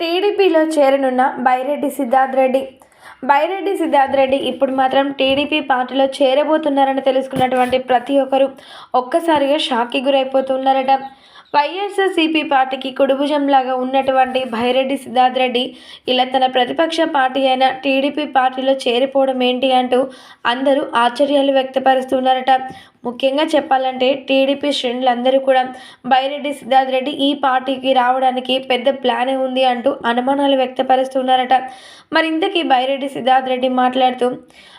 టీడీపీలో చేరనున్న బైరెడ్డి సిద్ధార్థ్ రెడ్డి. బైరెడ్డి సిద్ధార్థ్ రెడ్డి ఇప్పుడు మాత్రం టీడీపీ పార్టీలో చేరబోతున్నారని తెలుసుకున్నటువంటి ప్రతి ఒక్కరూ ఒక్కసారిగా షాక్కి గురైపోతున్నారట. వైఎస్ఆర్సీపీ పార్టీకి కుడుభుజంలాగా ఉన్నటువంటి భైరెడ్డి సిద్ధార్థ్ రెడ్డి ఇలా తన ప్రతిపక్ష పార్టీ అయిన టీడీపీ పార్టీలో చేరిపోవడం ఏంటి అంటూ అందరూ ఆశ్చర్యాలు వ్యక్తపరుస్తున్నారట. ముఖ్యంగా చెప్పాలంటే టీడీపీ శ్రేణులందరూ కూడా బైరెడ్డి సిద్ధార్థ్ రెడ్డి ఈ పార్టీకి రావడానికి పెద్ద ప్లానే ఉంది అంటూ అనుమానాలు వ్యక్తపరుస్తున్నారట. మరి ఇంతకీ బైరెడ్డి సిద్ధార్థ్ రెడ్డి మాట్లాడుతూ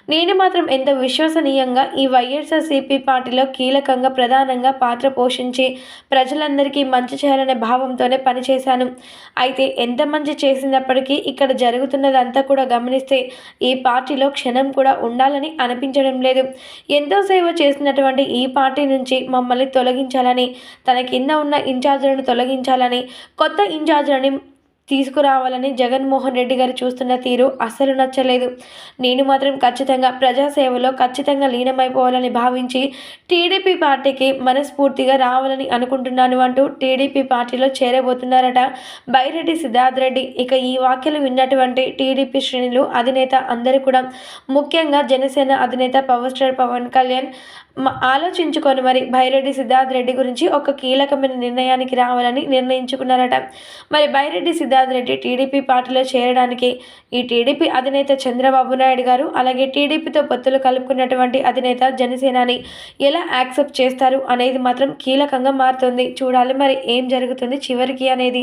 నేను మాత్రం ఎంతో విశ్వసనీయంగా ఈ వైఎస్ఆర్సీపీ పార్టీలో కీలకంగా ప్రధానంగా పాత్ర పోషించి ప్రజలందరికీ మంచి చేయాలనే భావంతోనే పనిచేశాను. అయితే ఎంత మంచి చేసినప్పటికీ ఇక్కడ జరుగుతున్నదంతా కూడా గమనిస్తే ఈ పార్టీలో క్షణం కూడా ఉండాలని అనిపించడం లేదు. ఎంతో సేవ చేసినటువంటి ఈ పార్టీ నుంచి మమ్మల్ని తొలగించాలని తన కింద ఉన్న ఇన్ఛార్జులను తొలగించాలని కొత్త ఇన్ఛార్జులని తీసుకురావాలని జగన్మోహన్ రెడ్డి గారు చూస్తున్న తీరు అస్సలు నచ్చలేదు. నేను మాత్రం ఖచ్చితంగా ప్రజాసేవలో ఖచ్చితంగా లీనమైపోవాలని భావించి టీడీపీ పార్టీకి మనస్ఫూర్తిగా రావాలని అనుకుంటున్నాను అంటూ టీడీపీ పార్టీలో చేరబోతున్నారట బైరెడ్డి సిద్ధార్థ్ రెడ్డి. ఇక ఈ వ్యాఖ్యలు విన్నటువంటి టీడీపీ శ్రేణులు అధినేత అందరూ కూడా ముఖ్యంగా జనసేన అధినేత పవర్ స్టార్ పవన్ కళ్యాణ్ ఆలోచించుకొని మరి బైరెడ్డి సిద్ధార్థ్ రెడ్డి గురించి ఒక కీలకమైన నిర్ణయానికి రావాలని నిర్ణయించుకున్నారట. మరి బైరెడ్డి సిద్ధార్థ్ రెడ్డి టీడీపీ పార్టీలో చేరడానికి ఈ టీడీపీ అధినేత చంద్రబాబు నాయుడు గారు అలాగే టీడీపీతో పొత్తులు కలుపుకున్నటువంటి అధినేత జనసేనాని ఎలా యాక్సెప్ట్ చేస్తారు అనేది మాత్రం కీలకంగా మారుతుంది. చూడాలి మరి ఏం జరుగుతుంది చివరికి అనేది.